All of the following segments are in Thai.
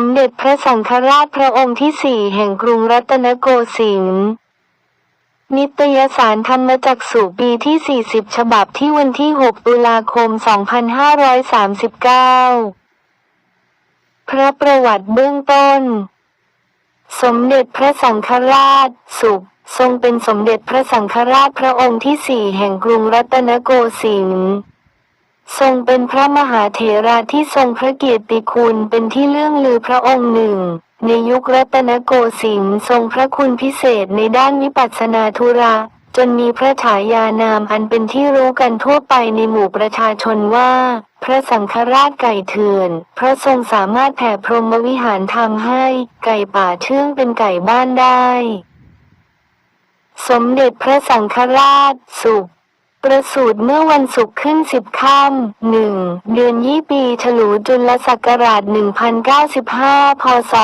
มเด็จพระสังฆราชพระองค์ที่สี่แห่งกรุงรัตนโกสินทร์นิตยสารธรรมจักสุปีที่ 40 ฉบับที่วันที่ 6 ตุลาคม 2539 พระประวัติเบื้องต้น สมเด็จพระสังฆราช สุข ทรงเป็นสมเด็จพระสังฆราชพระองค์ที่สี่แห่งกรุงรัตนโกสินทร์ ทรงเป็นพระมหาเถระที่ทรงพระเกียรติคุณเป็นที่เลื่องลือพระองค์หนึ่ง ในยุครัตนโกสินทร์ทรงพระคุณพิเศษในด้านวิปัสสนาธุระจนมีพระฉายานามอันเป็นที่รู้กันทั่วไปในหมู่ประชาชนว่า พระสังฆราชไก่เถื่อน เพราะทรงสามารถแผ่พรหมวิหารทำให้ไก่ป่าเชื่องเป็นไก่บ้านได้ สมเด็จพระสังฆราชสุข ประสูติเมื่อวันศุกร์ขึ้นสิบค่ำหนึ่งเดือนยี่ปีฉลูจุลศักราช 1095 พศ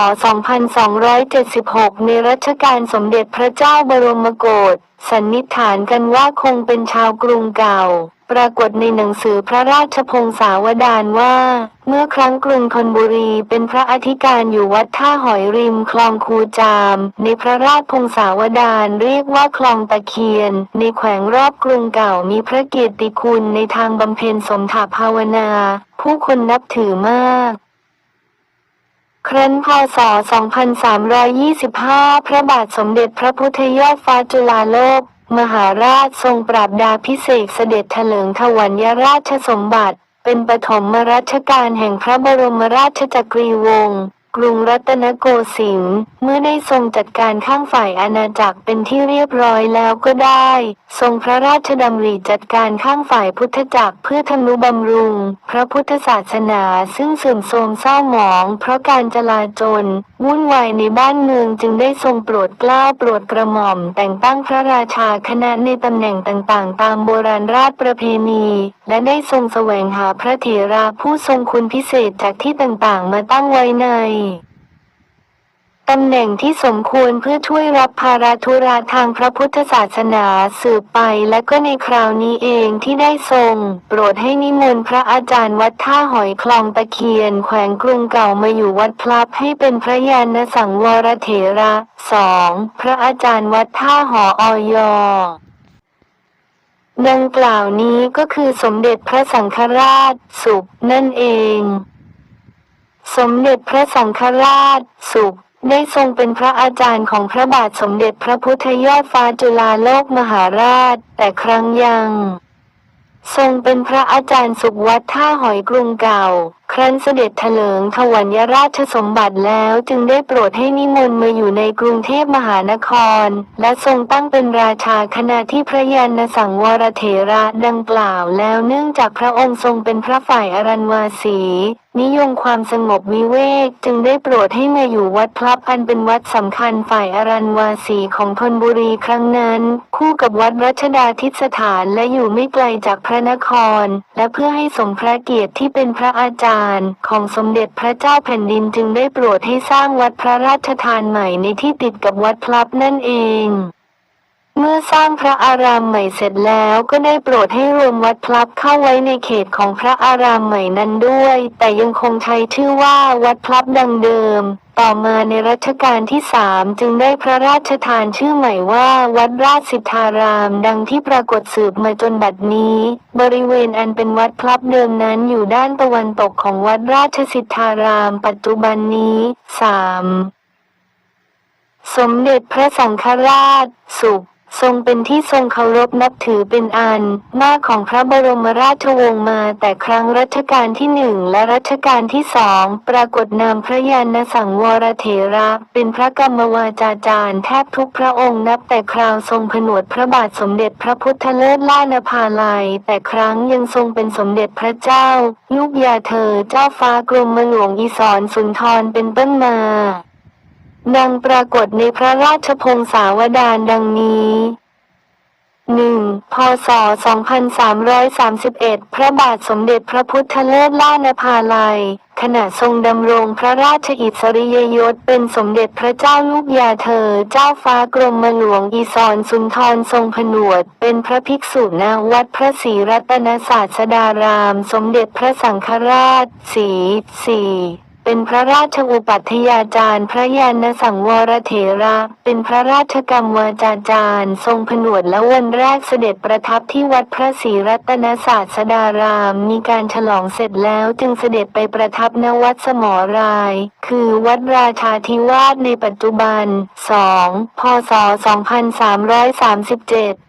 2276 ในรัชกาลสมเด็จพระเจ้าบรมโกศสันนิษฐานกันว่าคงเป็นชาวกรุงเก่า ปรากฏในหนังสือพระราชพงศาวดารว่า เมื่อครั้งกรุงธนบุรีเป็นพระอธิการอยู่วัดท่าหอยริมคลองคูจาม ในพระราชพงศาวดารเรียกว่าคลองตะเคียน ในแขวงรอบกรุงเก่ามีพระเกียรติคุณในทางบำเพ็ญสมถภาวนา ผู้คนนับถือมากครั้นพศ 2325 พระบาทสมเด็จพระพุทธยอดฟ้าจุฬาโลก มหาราชทรงปราบดาพิเศษเสด็จเถลิงถวัญยราชสมบัติ เป็นปฐมรัชกาลแห่งพระบรมราชจักรีวงศ์ กรุงรัตนโกสินทร์เมื่อได้ทรงจัดการข้างฝ่ายอาณาจักรเป็นที่เรียบร้อยแล้วก็ได้ ทรงพระราชดำริจัดการข้างฝ่ายพุทธจักรเพื่อทำนุบำรุง พระพุทธศาสนาซึ่งเสื่อมโทรมเศร้าหมอง เพราะการจลาจลวุ่นวายในบ้านเมืองจึงได้ทรงโปรดเกล้าโปรดกระหม่อม แต่งตั้งพระราชาคณะในตำแหน่งต่างๆ ตามโบราณราชประเพณี และได้ทรงแสวงหาพระเถระผู้ทรงคุณพิเศษจากที่ต่างๆ มาตั้งไว้ใน ตำแหน่งที่สมควรเพื่อช่วยรับภาระธุระทางพระพุทธศาสนาสืบไปและก็ในคราวนี้เองที่ได้ทรง โปรดให้นิมนต์พระอาจารย์วัดท่าหอยคลองตะเคียน แขวงกรุงเก่ามาอยู่วัดพลับให้เป็นพระยาณสังวรเถระสองพระอาจารย์วัดท่าหอออยดังกล่าวนี้ก็คือสมเด็จพระสังฆราช สุขนั่นเอง สมเด็จพระสังฆราช สุข ได้ทรงเป็นพระอาจารย์ของพระบาทสมเด็จพระพุทธยอดฟ้าจุฬาโลกมหาราช แต่ครั้งยัง ทรงเป็นพระอาจารย์สุขวัดท่าหอยกรุงเก่า ครั้นเสด็จเถลิงถวัญยราชสมบัติแล้วจึงได้โปรดให้นิมนต์มาอยู่ในกรุงเทพมหานคร และทรงตั้งเป็นราชาคณะที่พระยาณสังวรเถระดังกล่าวแล้วเนื่องจากพระองค์ทรงเป็นพระฝ่ายอรัญวาสีนิยมความสงบวิเวกจึงได้โปรดให้มาอยู่วัดพลับอันเป็นวัดสำคัญฝ่ายอรัญวาสีของธนบุรีครั้งนั้น คู่กับวัดรัชดาทิสถานและอยู่ไม่ไกลจากพระนคร และเพื่อให้สมพระเกียรติที่เป็นพระอาจารย์ของสมเด็จพระเจ้าแผ่นดินจึงได้โปรดให้สร้างวัดพระราชทานใหม่ในที่ติดกับวัดพลับนั่นเอง เมื่อสร้างพระอารามใหม่เสร็จแล้วก็ได้โปรดให้รวมวัดพลับเข้าไว้ในเขตของพระอารามใหม่นั้นด้วย แต่ยังคงใช้ชื่อว่าวัดพลับดังเดิม ต่อมาในรัชกาลที่สามจึงได้พระราชทานชื่อใหม่ว่า วัดราชสิทธารามดังที่ปรากฏสืบมาจนบัดนี้ บริเวณอันเป็นวัดพลับเดิมนั้นอยู่ด้านตะวันตกของวัดราชสิทธาราม ปัจจุบันนี้สามสมเด็จพระสังฆราช สุข ทรงเป็นที่ทรงเคารพนับถือเป็นอันมากของพระบรมราชวงศ์มาแต่ครั้งรัชกาลที่หนึ่งและรัชกาลที่สองปรากฏนามพระยาณสังวรเถระเป็นพระกรรมวาจาจารย์แทบทุกพระองค์นับแต่คราวทรงผนวดพระบาทสมเด็จพระพุทธเลิศล่านภาลัย แต่ครั้งยังทรงเป็นสมเด็จพระเจ้า ลูกยาเธอเจ้าฟ้ากรมหลวงอีสอนสุนทรเป็นต้นมา ดังปรากฏในพระราชพงศาวดารดังนี้หนึ่งพศ 2331 พระบาทสมเด็จพระพุทธเลิศล่านภาลัย ขณะทรงดำรงพระราชอิสริยยศเป็นสมเด็จพระเจ้าลูกยาเธอ เจ้าฟ้ากรมหลวงอีสอนสุนทรทรงผนวด เป็นพระภิกษุณวัดพระศรีรัตนศาสดาราม สมเด็จพระสังฆราชสีสี เป็นพระราชอุปัฏยาจารย์ พระยานสังวรเถระ เป็นพระราชกรรมวาจาจารย์ ทรงผนวดและวันแรกเสด็จประทับที่วัดพระศรีรัตนศาสดาราม มีการฉลองเสร็จแล้วจึงเสด็จไปประทับณวัดสมอราย คือวัดราชาธิวาสในปัจจุบัน 2. พศ 2337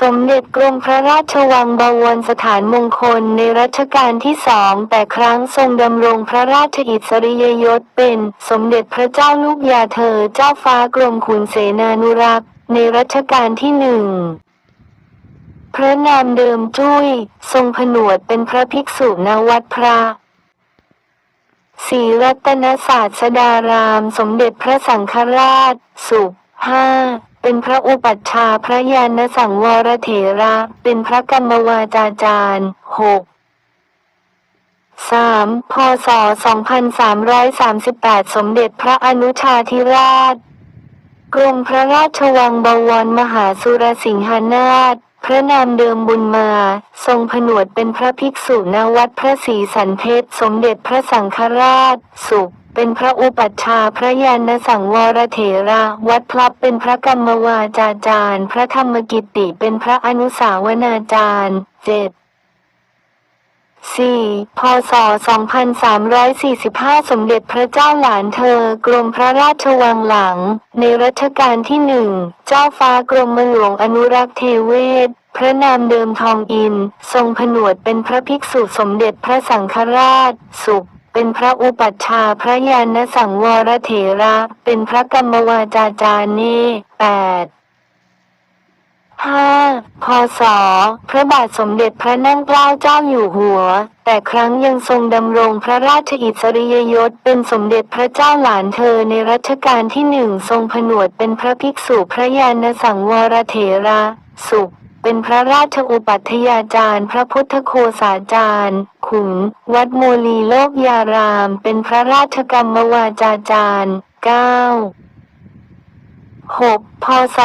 สมเด็จกรมพระราชวังบวรสถานมงคลในรัชกาลที่สองแต่ครั้งทรงดำรงพระราชอิสริยยศเป็นสมเด็จพระเจ้าลูกยาเธอเจ้าฟ้ากรมขุนเสนานุรักษ์ในรัชกาลที่หนึ่งพระนามเดิมจุ้ย ทรงผนวดเป็นพระภิกษุณวัดพระศรีรัตนศาสดาราม สมเด็จพระสังฆราช สุขห้า เป็นพระอุปัชฌาย์พระยานสังวรเถระ เป็นพระกรรมวาจาจารย์หก 3. พศ2338สามร้อยสามสิบแปดสมเด็จพระอนุชาธิราช กรมพระราชวังบวรมหาสุรสิงหานาถพระนามเดิมบุญมา ทรงผนวดเป็นพระภิกษุณวัดพระศรีสันเพชรสมเด็จพระสังฆราช สุข เป็นพระอุปัชฌาย์พระยานสังวรเถระ วัดพลับเป็นพระกรรมวาจาจารย์ พระธรรมกิตติเป็นพระอนุสาวนาจารย์เจ็ด 4. พศ 2345 สมเด็จพระเจ้าหลานเธอ กรมพระราชวังหลัง ในรัชกาลที่หนึ่ง เจ้าฟ้ากรมหลวงอนุรักษ์เทเวศ พระนามเดิมทองอิน ทรงผนวดเป็นพระภิกษุสมเด็จพระสังฆราช สุข เป็นพระอุปัชฌาย์พระยานสังวรเถระ เป็นพระกรรมวาจาจารย์เน่แปด 5. พศพระบาทสมเด็จพระนั่งเกล้าเจ้าอยู่หัว แต่ครั้งยังทรงดำรงพระราชอิสริยยศเป็นสมเด็จพระเจ้าหลานเธอในรัชกาลที่หนึ่งทรงผนวดเป็นพระภิกษุพระยานสังวรเถระ สุข เป็นพระราชอุปัฏยาจารย์ พระพุทธโคสาจารย์ ขุน วัดโมลีโลกยาราม เป็นพระราชกรรมวาจาจารย์ 9 6. พศ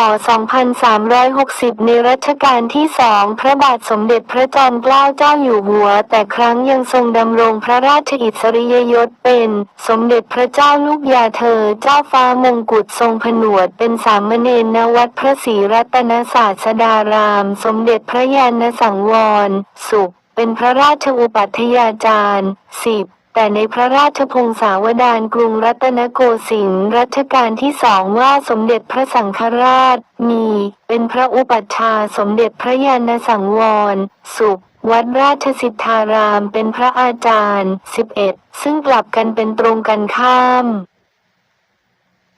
2360 ในรัชกาลที่สองพระบาทสมเด็จพระจอมเกล้าเจ้าอยู่หัว แต่ครั้งยังทรงดำรงพระราชอิสริยยศเป็น สมเด็จพระเจ้าลูกยาเธอ เจ้าฟ้ามงกุฎทรงผนวดเป็นสามเณรณวัดพระศรีรัตนศาสดาราม สมเด็จพระยานสังวร สุข เป็นพระราชอุปัฏยาจารย์ 10 แต่ในพระราชพงศาวดารกรุงรัตนโกสินทร์รัชกาลที่สองว่าสมเด็จพระสังฆราช มี เป็นพระอุปัชฌาย์สมเด็จพระยาณสังวร สุข วัดราชสิทธารามเป็นพระอาจารย์ 11 ซึ่งกลับกันเป็นตรงกันข้าม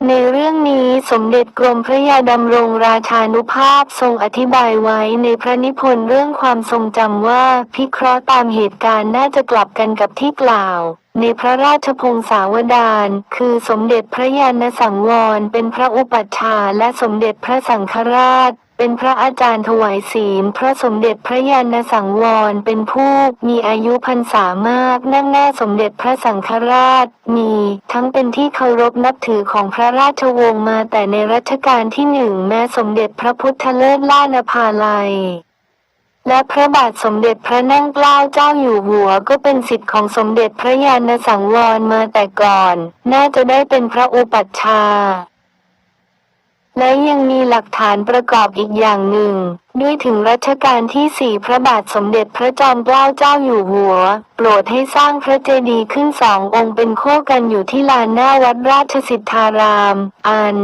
ในเรื่องนี้สมเด็จกรมพระยาดำรงราชานุภาพทรงอธิบายไว้ในพระนิพนธ์เรื่องความทรงจำว่าพิเคราะห์ตามเหตุการณ์น่าจะกลับกันกับที่กล่าว ในพระราชพงศาวดารคือสมเด็จพระยานสังวรเป็นพระอุปัชฌาย์และสมเด็จพระสังฆราช เป็นพระอาจารย์ถวายศีล พระสมเด็จพระยานสังวร เป็นผู้มีอายุพรรษามาก นั่งหน้าสมเด็จพระสังฆราช มีทั้งเป็นที่เคารพนับถือของพระราชวงศ์มาแต่ในรัชกาลที่หนึ่งแม้สมเด็จพระพุทธเลิศล่านภาลัยและพระบาทสมเด็จพระนั่งเกล้าเจ้าอยู่หัวก็เป็นสิทธิ์ของสมเด็จพระยานสังวรมาแต่ก่อน น่าจะได้เป็นพระอุปัชฌาย์ และยังมีหลักฐานประกอบอีกอย่างหนึ่ง ด้วยถึงรัชกาลที่สี่พระบาทสมเด็จพระจอมเกล้าเจ้าอยู่หัว โปรดให้สร้างพระเจดีย์ขึ้นสององค์เป็นคู่กันอยู่ที่ลานหน้าวัดราชสิทธาราม อัน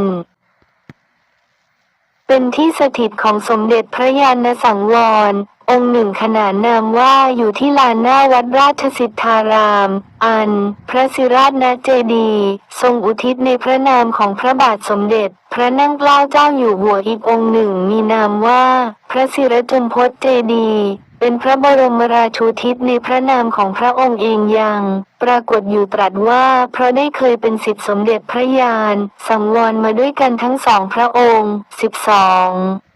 เป็นที่สถิตของสมเด็จพระยานสังวร องค์หนึ่งขนานนามว่าอยู่ที่ลานหน้าวัดราชสิทธาราม อัน พระศิราชนาเจดี ทรงอุทิศในพระนามของพระบาทสมเด็จ พระนั่งเกล้าเจ้าอยู่หัวอีกองค์หนึ่งมีนามว่า พระศิรจุมพจเจดีเป็นพระบรมราชูทิศในพระนามของพระองค์เองยัง ปรากฏอยู่ตรัสว่าเพราะได้เคยเป็นสิทธิสมเด็จพระยาน สังวรมาด้วยกันทั้งสองพระองค์ 12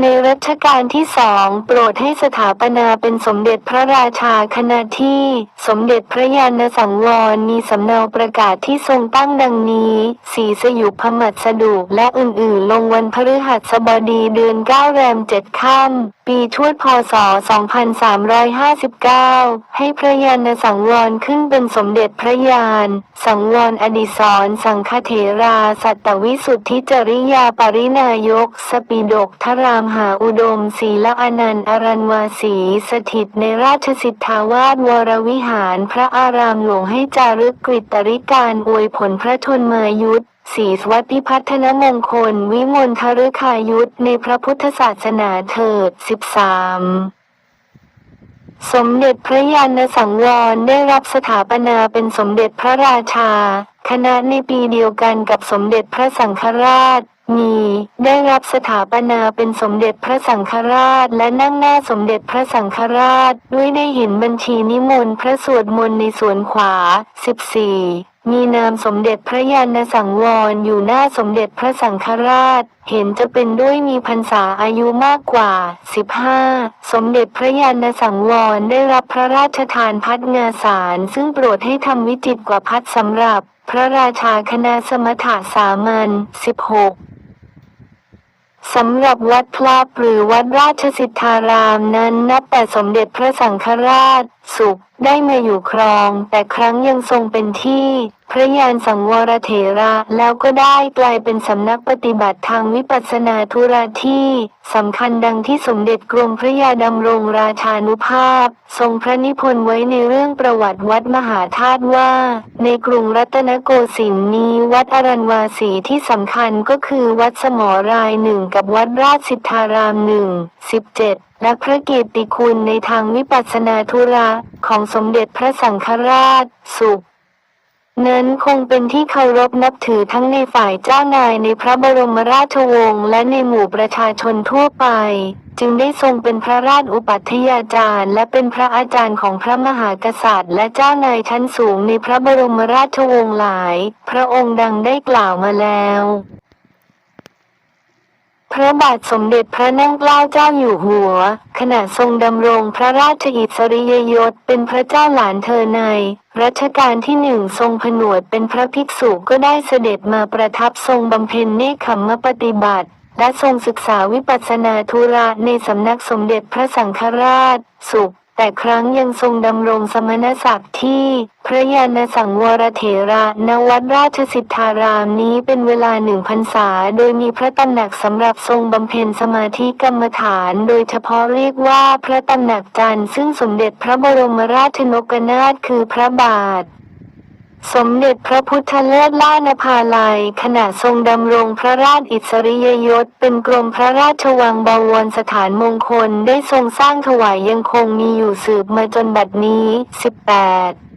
ในรัชกาลที่สองโปรดให้สถาปนาเป็นสมเด็จพระราชาขณะที่ สมเด็จพระยาณสังวรมีสำเนาประกาศที่ทรงตั้งดังนี้สีสยุพมัดสดุและอื่นๆ ลงวันพฤหัสบดีเดือนเก้าแรมเจ็ดค่ำปีชวดพศ 2359 ให้พระยาณสังวรขึ้นเป็นสมเด็จพระยาน สังวรอดิศรสังฆเถรา สัตตวิสุทธิจริยาปรินายก สปีดกทรามมหาอุดมศีละอนันต์อรันวาสีสถิตในราชสิทธาวาสวรวิหารพระอารามหลวงให้จารึกกฤตริการอวยผลพระชนมายุทธสีสวัสดิพัฒนมงคล วิมลทฤคายุทธในพระพุทธศาสนาเถิด 13สมเด็จพระยาณสังวรได้รับสถาปนาเป็นสมเด็จพระราชา คณะในปีเดียวกันกับสมเด็จพระสังฆราช มีได้รับสถาปนาเป็นสมเด็จพระสังฆราช และนั่งหน้าสมเด็จพระสังฆราช ด้วยได้เห็นบัญชีนิมนต์พระสวดมนต์ในส่วนขวา 14มีนามสมเด็จพระยาณสังวรอยู่หน้าสมเด็จพระสังฆราช เห็นจะเป็นด้วยมีพรรษาอายุมากกว่า 15 สมเด็จพระยาณสังวรได้รับพระราชทานพัดงาสารซึ่งโปรดให้ทำวิจิตรกว่าพัดสำหรับ พระราชาคณะสมถะสามัญ16 สำหรับวัดพลาบหรือวัดราชสิทธารามนั้นนับแต่สมเด็จพระสังฆราชสุขได้มาอยู่ครอง แต่ครั้งยังทรงเป็นที่ พระยานสังวรเถระแล้วก็ได้กลายเป็นสำนักปฏิบัติทางวิปัสสนาธุระที่สำคัญดังที่สมเด็จกรมพระยาดำรงราชานุภาพ ทรงพระนิพนธ์ไว้ในเรื่องประวัติวัดมหาธาตุว่า ในกรุงรัตนโกสินทร์นี้วัดอรันวาสีที่สำคัญก็คือวัดสมอรายหนึ่งกับวัดราชสิทธารามหนึ่งสิบเจ็ด และพระเกียรติคุณในทางวิปัสสนาธุระของสมเด็จพระสังฆราช สุขนั้นคงเป็นที่เคารพนับถือทั้งในฝ่ายเจ้านายในพระบรมราชวงศ์และในหมู่ประชาชนทั่วไป จึงได้ทรงเป็นพระราชอุปัฏยาจารย์ และเป็นพระอาจารย์ของพระมหากษัตริย์ และเจ้านายชั้นสูงในพระบรมราชวงศ์หลาย พระองค์ดังได้กล่าวมาแล้ว พระบาทสมเด็จพระนั่งเกล้าเจ้าอยู่หัว ขณะทรงดำรงพระราชอิสริยยศเป็นพระเจ้าหลานเธอใน รัชกาลที่หนึ่งทรงผนวดเป็นพระภิกษุก็ได้เสด็จมาประทับทรงบำเพ็ญเนคขมมปฏิบัติ และทรงศึกษาวิปัสสนาธุระในสำนักสมเด็จพระสังฆราช สุข แต่ครั้งยังทรงดำรงสมณศักดิ์ที่พระยาณสังวรเถระนวัดราชสิทธารามนี้เป็นเวลาหนึ่งพรรษา โดยมีพระตำหนักสำหรับทรงบำเพ็ญสมาธิกรรมฐาน โดยเฉพาะเรียกว่าพระตำหนักจันทร์ซึ่งสมเด็จพระบรมราชนกนาถคือพระบาท สมเด็จพระพุทธเลิศล่านภาลัย ขณะทรงดำรงพระราชอิสริยยศ เป็นกรมพระราชวังบวรสถานมงคลได้ทรงสร้างถวายยังคงมีอยู่สืบมาจนบัดนี้ 18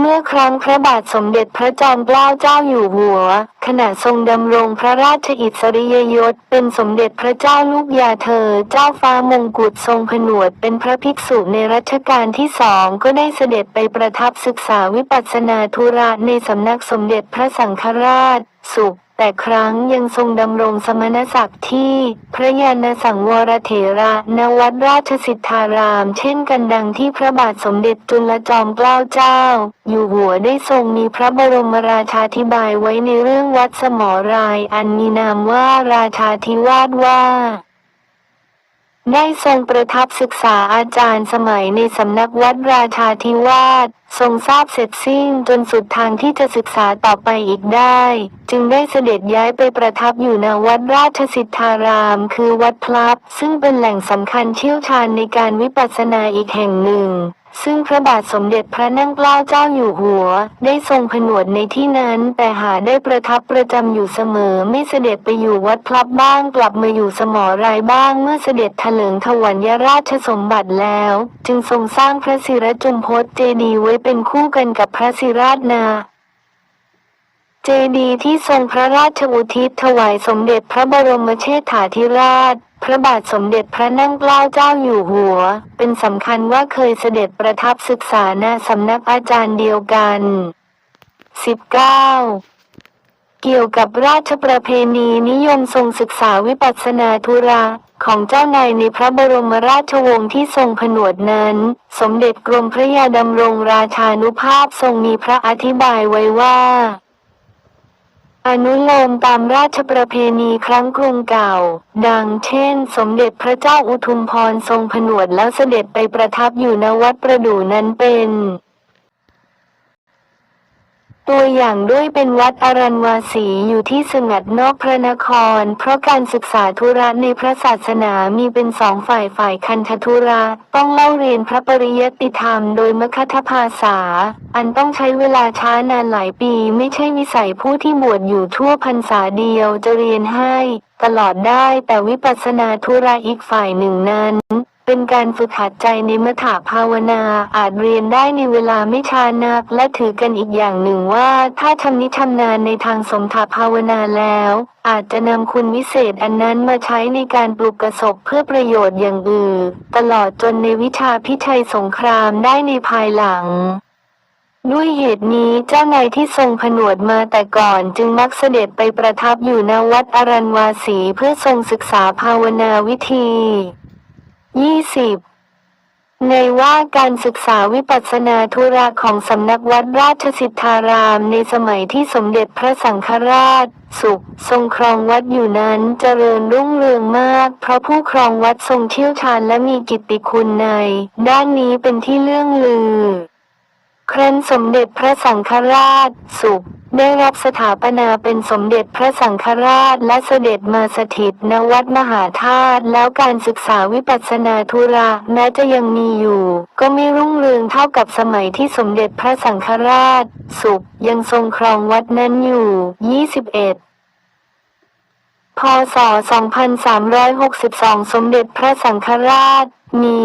เมื่อครั้งพระบาทสมเด็จพระจอมเกล้าเจ้าอยู่หัว ขณะทรงดำรงพระราชอิสริยยศ เป็นสมเด็จพระเจ้าลูกยาเธอ เจ้าฟ้ามงกุฎทรงผนวดเป็นพระภิกษุในรัชกาลที่สองก็ได้เสด็จไปประทับศึกษาวิปัสสนาธุระในสำนักสมเด็จพระสังฆราช สุข แต่ครั้งยังทรงดำรงสมณศักดิ์ที่ พระยาณสังวรเถระนวัดราชสิทธาราม เช่นกันดังที่พระบาทสมเด็จจุลจอมเกล้าเจ้า อยู่หัวได้ทรงมีพระบรมราชาธิบายไว้ในเรื่องวัดสมอรายอันมีนามว่าราชาธิวาสว่า ได้ทรงประทับศึกษาอาจารย์สมัยในสำนักวัดราชาธิวาสทรงทราบเสร็จสิ้นจนสุดทางที่จะศึกษาต่อไปอีกได้ จึงได้เสด็จย้ายไปประทับอยู่ณวัดราชสิทธาราม คือวัดพลับ ซึ่งเป็นแหล่งสำคัญเชี่ยวชาญในการวิปัสสนาอีกแห่งหนึ่ง ซึ่งพระบาทสมเด็จพระนั่งเกล้าเจ้าอยู่หัว ได้ทรงผนวดในที่นั้น แต่หาได้ประทับประจำอยู่เสมอไม่เสด็จไปอยู่วัดพลับบ้างกลับมาอยู่สมอรายบ้างเมื่อเสด็จถลิงถวัญยราชสมบัติแล้ว จึงทรงสร้างพระศิรจุมพจน์เจดีย์ไว้เป็นคู่กันกับพระศิราชนาเจดีย์ที่ทรงพระราชอุทิศถวายสมเด็จพระบรมเชษฐาธิราช พระบาทสมเด็จพระนั่งเกล้าเจ้าอยู่หัว เป็นสำคัญว่าเคยเสด็จประทับศึกษาณสำนักอาจารย์เดียวกัน 19. เกี่ยวกับราชประเพณีนิยมทรงศึกษาวิปัสสนาธุระของเจ้านายในพระบรมราชวงศ์ที่ทรงผนวดนั้น สมเด็จกรมพระยาดำรงราชานุภาพทรงมีพระอธิบายไว้ว่า อนุโลมตามราชประเพณีครั้งกรุงเก่า ดังเช่น สมเด็จพระเจ้าอุทุมพรทรงผนวดแล้วเสด็จไปประทับอยู่ณวัดประดู่นั้นเป็น ตัวอย่างด้วยเป็นวัดอรัญวาสีอยู่ที่สงัดนอกพระนคร เพราะการศึกษาธุระในพระศาสนามีเป็นสองฝ่ายฝ่ายคันธธุระต้องเล่าเรียนพระปริยติธรรมโดยมคทภาษา อันต้องใช้เวลาช้านานหลายปีไม่ใช่วิสัยผู้ที่บวชอยู่ทั่วพรรษาเดียวจะเรียนให้ ตลอดได้แต่วิปัสสนาธุระอีกฝ่ายหนึ่งนั้น เป็นการฝึกหัดใจในมถาภาวนาอาจเรียนได้ในเวลาไม่ช้านัก และถือกันอีกอย่างหนึ่งว่า ถ้าชำนิชำนาญในทางสมถาภาวนาแล้ว อาจจะนำคุณวิเศษอันนั้นมาใช้ในการปลุกกระสบเพื่อประโยชน์อย่างอื่น ตลอดจนในวิชาพิชัยสงครามได้ในภายหลังด้วยเหตุนี้เจ้านายที่ทรงผนวดมาแต่ก่อนจึงมักเสด็จไปประทับอยู่ณวัดอรัญวาสีเพื่อทรงศึกษาภาวนาวิธี 20 ในว่าการศึกษาวิปัสสนาธุระของสำนักวัดราชสิทธารามในสมัยที่สมเด็จพระสังฆราช สุข ทรงครองวัดอยู่นั้นเจริญรุ่งเรืองมาก เพราะผู้ครองวัดทรงเชี่ยวชาญและมีกิตติคุณใน ด้านนี้เป็นที่เลื่องลือ ครั้นสมเด็จพระสังฆราช สุข ได้รับสถาปนาเป็นสมเด็จพระสังฆราชและเสด็จมาสถิตณวัดมหาธาตุแล้วการศึกษาวิปัสสนาธุระแม้จะยังมีอยู่ ก็ไม่รุ่งเรืองเท่ากับสมัยที่สมเด็จพระสังฆราช สุขยังทรงครองวัดนั้นอยู่ 21 พศ 2362 สมเด็จพระสังฆราช มี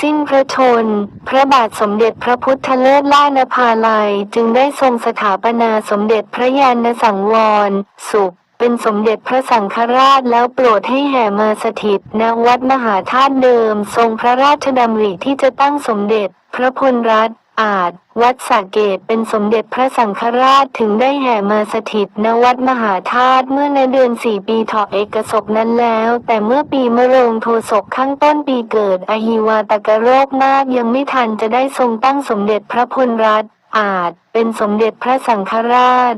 สิ้นพระชน พระบาทสมเด็จพระพุทธเลิศล่านภาลัย จึงได้ทรงสถาปนาสมเด็จพระยาณสังวร สุข เป็นสมเด็จพระสังฆราชแล้วโปรดให้แห่มาสถิตณวัดมหาธาตุเดิม ทรงพระราชดำริที่จะตั้งสมเด็จ พระพลรัตน์ อาจ วัดสระเกตเป็นสมเด็จพระสังฆราชถึงได้แห่มาสถิตณวัดมหาธาตุเมื่อในเดือนสี่ปีถาะเอกศพนั้นแล้ว แต่เมื่อปีมะโรงโทศกข้างต้นปีเกิดอหิวาตกโรคมากยังไม่ทันจะได้ทรงตั้งสมเด็จพระพลรัตอาจ เป็นสมเด็จพระสังฆราช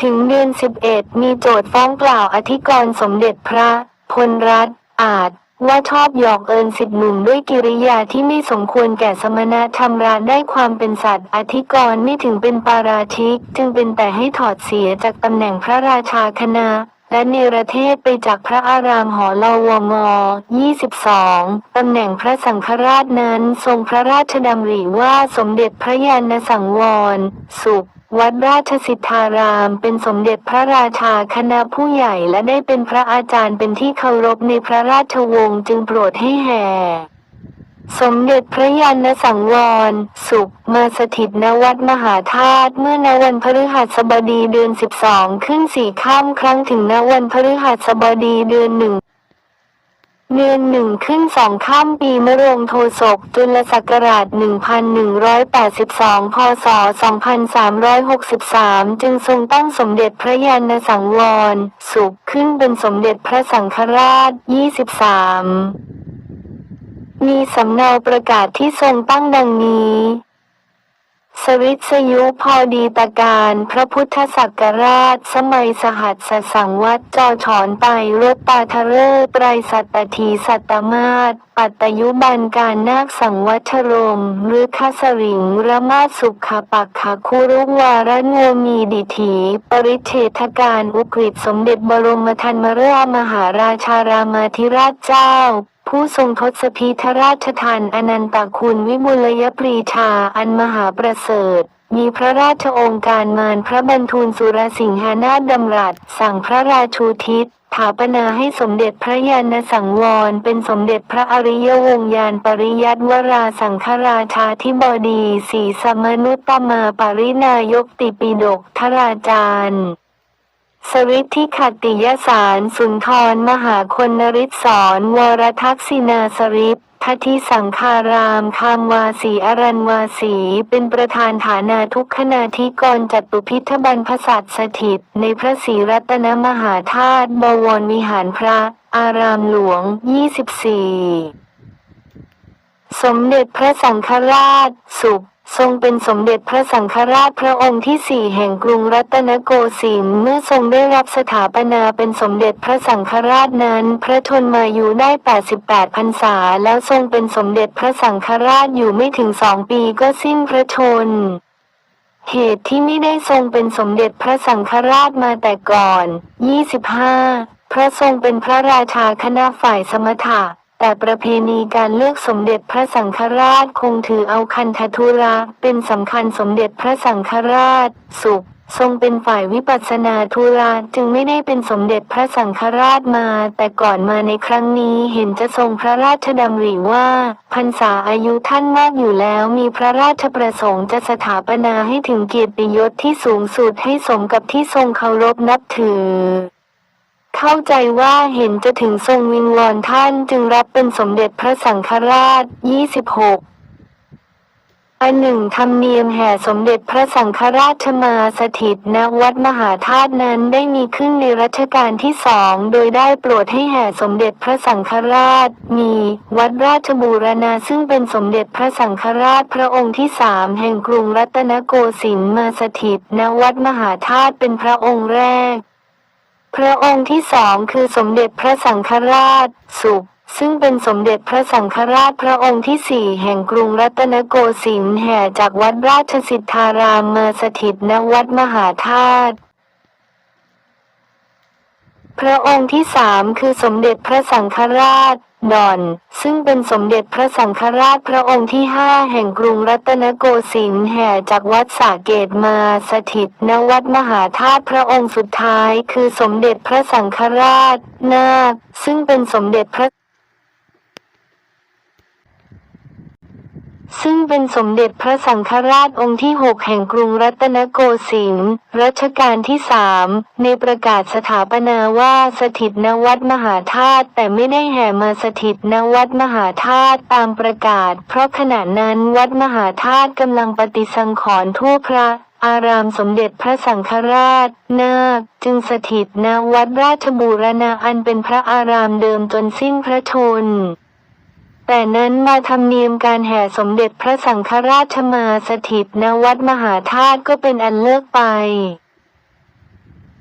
ถึงเดือน11มีโจทย์ฟ้องกล่าวอธิกรณ์สมเด็จพระพลรัตอาจ ว่าชอบหยอกเอินสิทธิหนุ่มด้วยกิริยาที่ไม่สมควรแก่สมณะธรรมราได้ความเป็นสัตว์อธิกรณ์ไม่ถึงเป็นปาราชิก จึงเป็นแต่ให้ถอดเสียจากตำแหน่งพระราชาคณะและเนรเทศไปจากพระอารามหอลวง22 ตำแหน่งพระสังฆราชนั้นทรงพระราชดำริว่าสมเด็จพระยาณสังวร สุข วัดราชสิทธารามเป็นสมเด็จพระราชาคณะผู้ใหญ่และได้เป็นพระอาจารย์เป็นที่เคารพในพระราชวงศ์จึงโปรดให้แห่ สมเด็จพระยาณสังวร สุขมาสถิตณวัดมหาธาตุเมื่อณวันพฤหัสบดีเดือน 12 ขึ้นสี่ข้ามครั้งถึงณวันพฤหัสบดีเดือนหนึ่ง เดือนหนึ่งขึ้นสองข้ามปีมะโรงโทศก จุลศักราช 1182 พศ 2363 จึงทรงตั้งสมเด็จพระยาณสังวร สุขขึ้นเป็นสมเด็จพระสังฆราช 23 มีสำเนาประกาศที่ทรงตั้งดังนี้ สวิทยุพอดีตาการ พระพุทธศักราช สมัยสหัสสังวัตจอฉอนไปรถปาทะเรอไตรสัตตทีสัตมาศปัตยุบันการนาคสังวัชรมหรือคสริงระมาสุขปักขาคุรุวารโนมีดิถีปริเทธการอุกฤษสมเด็จบรมทันมเรือมหาราชารามาธิราชเจ้า ผู้ทรงทศพีทราชทานอนันตคุณวิมุลยปรีชาอันมหาประเสริฐ มีพระราชองการมารพระบรรทูลสุรสิงหานาถดำรัส สั่งพระราชูทิศถาปนาให้สมเด็จพระยาณสังวร เป็นสมเด็จพระอริยวงศ์ยานปริยัติวราสังฆราชาธิบดีสีสมนุตตมาปรินายกติปิฎกทราจารย์ สริทธิขัตติยสารสุนทรมหาคนนริศรวรทักษินาสริปทธิสังคารามคามวาสีอรันวาสี เป็นประธานฐานาทุกขณาธิกรจัตุพิทบันพสัตสถิต ในพระศรีรัตนมหาธาตุบวรวิหารพระ อารามหลวง 24 สมเด็จพระสังฆราช สุข ทรงเป็นสมเด็จพระสังฆราชพระองค์ที่สี่แห่งกรุงรัตนโกสินทร์เมื่อทรงได้รับสถาปนาเป็นสมเด็จพระสังฆราชนั้น พระชนมายุได้ 88พรรษา แล้วทรงเป็นสมเด็จพระสังฆราชอยู่ไม่ถึงสองปีก็สิ้นพระชนเหตุที่ไม่ได้ทรงเป็นสมเด็จพระสังฆราชมาแต่ก่อน 25 พระทรงเป็นพระราชาคณะฝ่ายสมถะ แต่ประเพณีการเลือกสมเด็จพระสังฆราชคงถือเอาคันธทุระเป็นสำคัญสมเด็จพระสังฆราช สุข ทรงเป็นฝ่ายวิปัสสนาธุระจึงไม่ได้เป็นสมเด็จพระสังฆราชมา แต่ก่อนมาในครั้งนี้เห็นจะทรงพระราชดำริว่าพรรษาอายุท่านมากอยู่แล้วมีพระราชประสงค์จะสถาปนาให้ถึงเกียรติยศที่สูงสุดให้สมกับที่ทรงเคารพนับถือ เข้าใจว่าเห็นจะถึงทรงวิงวอนท่านจึงรับเป็นสมเด็จพระสังฆราช 26 อันหนึ่งธรรมเนียมแห่สมเด็จพระสังฆราชมาสถิตณวัดมหาธาตุนั้นได้มีขึ้นในรัชกาลที่สอง โดยได้โปรดให้แห่สมเด็จพระสังฆราช มีวัดราชบูรณาซึ่งเป็นสมเด็จพระสังฆราชพระองค์ที่สามแห่งกรุงรัตนโกสินทร์มาสถิตณวัดมหาธาตุเป็นพระองค์แรก พระองค์ที่สองคือสมเด็จพระสังฆราช สุข ซึ่งเป็นสมเด็จพระสังฆราชพระองค์ที่สี่แห่งกรุงรัตนโกสินทร์แห่จากวัดราชสิทธารามมาสถิตณวัดมหาธาตุ พระองค์ที่สามคือสมเด็จพระสังฆราชดอน ซึ่งเป็นสมเด็จพระสังฆราชพระองค์ที่ห้าแห่งกรุงรัตนโกสินทร์แห่จากวัดสาเกตมาสถิตณวัดมหาธาตุพระองค์สุดท้าย คือสมเด็จพระสังฆราชนาคซึ่งเป็นสมเด็จพระ ซึ่งเป็นสมเด็จพระสังฆราชองค์ที่ 6 แห่งกรุงรัตนโกสินทร์รัชกาลที่สามในประกาศสถาปนาว่าสถิตณวัดมหาธาตุแต่ไม่ได้แห่มาสถิตณวัดมหาธาตุตามประกาศ เพราะขณะนั้นวัดมหาธาตุกำลังปฏิสังขรณ์ทั่วพระอารามสมเด็จพระสังฆราช นาค จึงสถิตณวัดราชบูรณาอันเป็นพระอารามเดิมจนสิ้นพระชน แต่นั้นมาธรรมเนียมการแห่สมเด็จพระสังฆราชมาสถิตณวัดมหาธาตุก็เป็นอันเลิกไป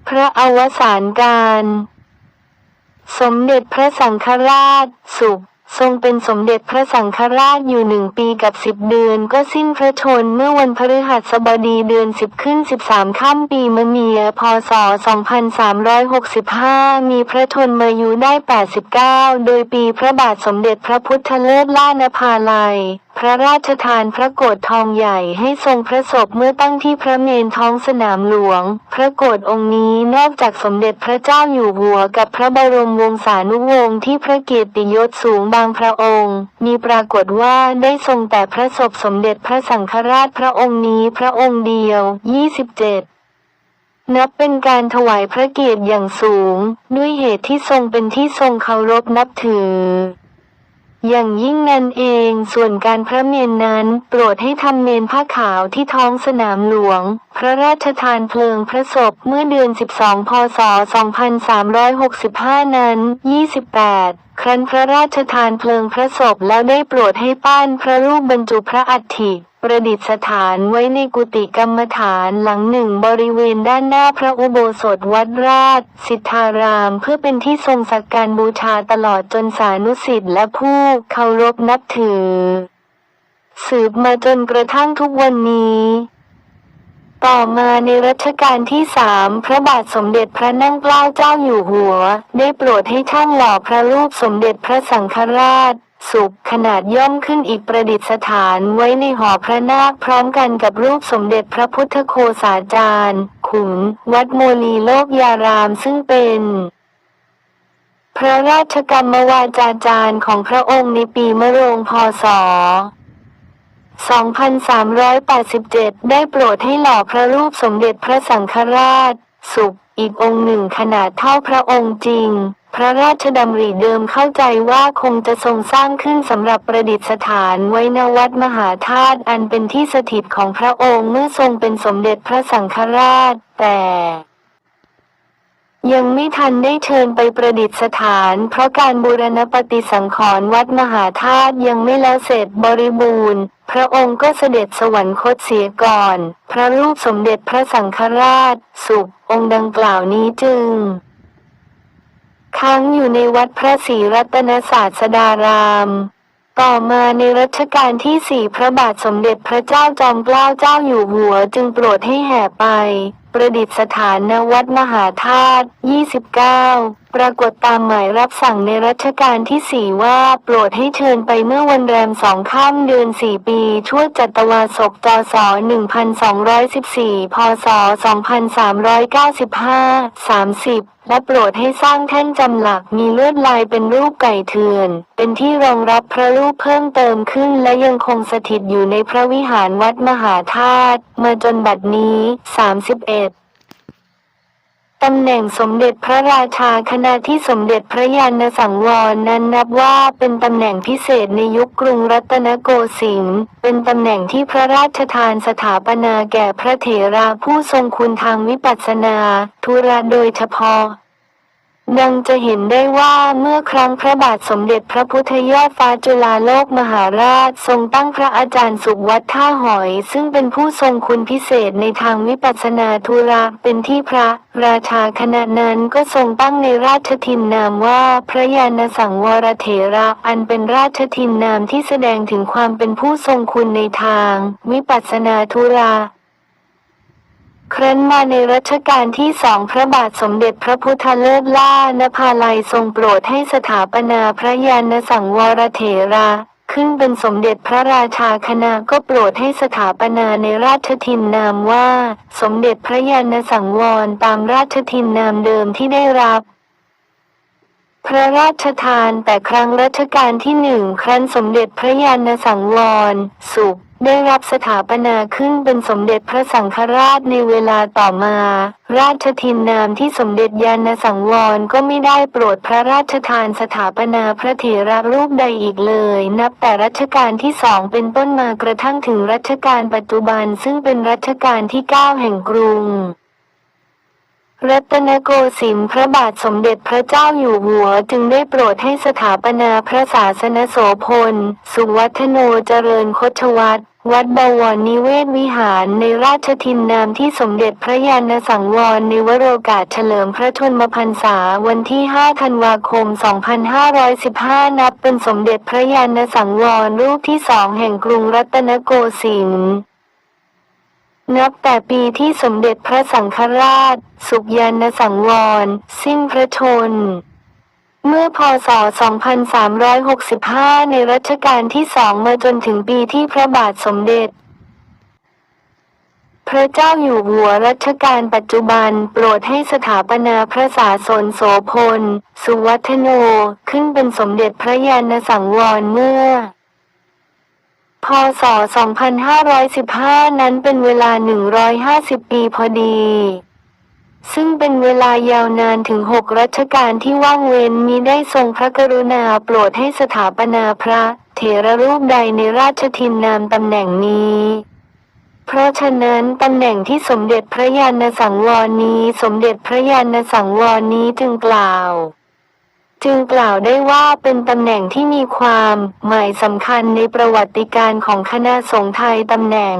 พระอวสานการ สมเด็จพระสังฆราชสุข ทรงเป็นสมเด็จพระสังฆราชอยู่หนึ่งปีกับสิบเดือน ก็สิ้นพระชนเมื่อวันพฤหัสบดีเดือนสิบขึ้นสิบสามค่ำปีมะเมีย พศ 2365 มีพระชนมายุได้ 89 โดยปีพระบาทสมเด็จพระพุทธเลิศล่านภาลัย พระราชทานพระโกรธทองใหญ่ให้ทรงพระศพเมื่อตั้งที่พระเมนท้องสนามหลวง พระโกรธองค์นี้นอกจากสมเด็จพระเจ้าอยู่หัวกับพระบรมวงศานุวงศ์ที่พระเกียรติยศสูงบางพระองค์ มีปรากฏว่าได้ทรงแต่พระศพสมเด็จพระสังฆราชพระองค์นี้พระองค์เดียว 27นับเป็นการถวายพระเกียรติอย่างสูง ด้วยเหตุที่ทรงเป็นที่ทรงเคารพนับถือ อย่างยิ่งนั่นเอง ส่วนการพระเมนนั้นโปรดให้ทำเมนผ้าขาวที่ท้องสนามหลวง พระราชทานเพลิงพระศพเมื่อเดือน 12 พศ 2365 นั้น 28ครั้นพระราชทานเพลิงพระศพแล้วได้โปรดให้ปั้นพระรูปบรรจุพระอัฐิ ประดิษฐานไว้ในกุฏิกรรมฐานหลังหนึ่งบริเวณด้านหน้าพระอุโบสถวัดราช สิทธาราม เพื่อเป็นที่ทรงสักการบูชาตลอดจนสานุสิทธิ์และผู้เคารพนับถือ สืบมาจนกระทั่งทุกวันนี้ต่อมาในรัชกาลที่สามพระบาทสมเด็จพระนั่งเกล้าเจ้าอยู่หัว ได้โปรดให้ช่างหล่อพระรูปสมเด็จพระสังฆราช สุขขนาดย่อมขึ้นอีกประดิษฐานไว้ในหอพระนาคพร้อมกันกับรูปสมเด็จพระพุทธโคสาจารย์ ขุนวัดโมลีโลกยารามซึ่งเป็นพระราชกรรมวาจาจารย์ของพระองค์ในปีมะโรงพศ 2387 ได้โปรดให้หล่อพระรูปสมเด็จพระสังฆราช สุข อีกองค์หนึ่งขนาดเท่าพระองค์จริง พระราชดำริเดิมเข้าใจว่าคงจะทรงสร้างขึ้นสำหรับประดิษฐานไว้นวัดมหาธาตุอันเป็นที่สถิตของพระองค์เมื่อทรงเป็นสมเด็จพระสังฆราช แต่ ยังไม่ทันได้เชิญไปประดิษฐาน เพราะการบูรณปฏิสังขรณ์วัดมหาธาตุยังไม่แล้วเสร็จบริบูรณ์ พระองค์ก็เสด็จสวรรคตเสียก่อน พระรูปสมเด็จพระสังฆราช สุของค์ดังกล่าวนี้จึงค้างอยู่ในวัดพระศรีรัตนศาสดาราม ต่อมาในรัชกาลที่สี่พระบาทสมเด็จพระเจ้าจอมเกล้าเจ้าอยู่หัวจึงโปรดให้แห่ไป ประดิษฐานณวัดมหาธาตุ 29 ปรากฏตามหมายรับสั่งในรัชกาลที่สี่ว่าโปรดให้เชิญไปเมื่อวันแรมสองข้ามเดือนสี่ปีชั่วจัตวาศกจศ1214 พศ 2395 30และโปรดให้สร้างแท่นจำหลักมีลวดลายเป็นรูปไก่เถื่อน เป็นที่รองรับพระรูปเพิ่มเติมขึ้นและยังคงสถิตอยู่ในพระวิหารวัดมหาธาตุมาจนบัดนี้ 31 ตำแหน่งสมเด็จพระราชาคณะที่สมเด็จพระยาณสังวรนั้นนับว่าเป็นตำแหน่งพิเศษในยุคกรุงรัตนโกสินทร์เป็นตำแหน่งที่พระราชทานสถาปนาแก่พระเถระผู้ทรงคุณทางวิปัสสนา ธุระโดยเฉพาะ ดังจะเห็นได้ว่าเมื่อครั้งพระบาทสมเด็จพระพุทธยอดฟ้าจุฬาโลกมหาราช ทรงตั้งพระอาจารย์สุวัดท่าหอย ซึ่งเป็นผู้ทรงคุณพิเศษในทางวิปัสสนาธุระเป็นที่พระราชาคณะนั้นก็ทรงตั้งในราชทินนามว่าพระยาณสังวรเถระอันเป็นราชทินนามที่แสดงถึงความเป็นผู้ทรงคุณในทาง วิปัสสนาธุระ ครั้นมาในรัชกาลที่สองพระบาทสมเด็จพระพุทธเลิศล่านภาลัยทรงโปรดให้สถาปนาพระยาณสังวรเถระ ขึ้นเป็นสมเด็จพระราชาคณะก็โปรดให้สถาปนาในราชทินนามว่า สมเด็จพระยาณสังวรตามราชทินนามเดิมที่ได้รับ พระราชทานแต่ครั้งรัชกาลที่หนึ่งครั้นสมเด็จพระยาณสังวร สุข ได้รับสถาปนาขึ้นเป็นสมเด็จพระสังฆราชในเวลาต่อมา ราชทินนามที่สมเด็จยาณสังวรก็ไม่ได้โปรดพระราชทานสถาปนาพระเถระรูปใดอีกเลย นับแต่รัชกาลที่สองเป็นต้นมากระทั่งถึงรัชกาลปัจจุบันซึ่งเป็นรัชกาลที่เก้าแห่งกรุง รัตนโกสินทร์พระบาทสมเด็จพระเจ้าอยู่หัวจึงได้โปรดให้สถาปนาพระศาสนโสพล สุวัฒโนเจริญคชวัตรวัดบวรนิเวศวิหารในราชทินนามที่สมเด็จพระยาณสังวรในวโรกาสเฉลิมพระชนมพรรษาวันที่ 5 ธันวาคม 2515 นับเป็นสมเด็จพระยาณสังวรรูปที่สองแห่งกรุงรัตนโกสินทร์ นับแต่ปีที่สมเด็จพระสังฆราช สุขยานสังวร สิ้นพระชน เมื่อพศ 2365 ในรัชกาลที่สองมาจนถึงปีที่พระบาทสมเด็จ พระเจ้าอยู่หัวรัชกาลปัจจุบันโปรดให้สถาปนาพระศาสนโสพล สุวัฒโน ขึ้นเป็นสมเด็จพระยาณสังวรเมื่อ พศ 2515 นั้นเป็นเวลา 150 ปีพอดี ซึ่งเป็นเวลายาวนานถึง 6 รัชกาลที่ว่างเว้นมีได้ทรงพระกรุณาโปรดให้สถาปนาพระเถระรูปใดในราชทินนามตำแหน่งนี้ เพราะฉะนั้นตำแหน่งที่สมเด็จพระยาณสังวรนี้ สมเด็จพระยาณสังวรนี้จึงกล่าว จึงกล่าวได้ว่าเป็นตำแหน่งที่มีความหมายสำคัญในประวัติการของคณะสงฆ์ไทยตำแหน่ง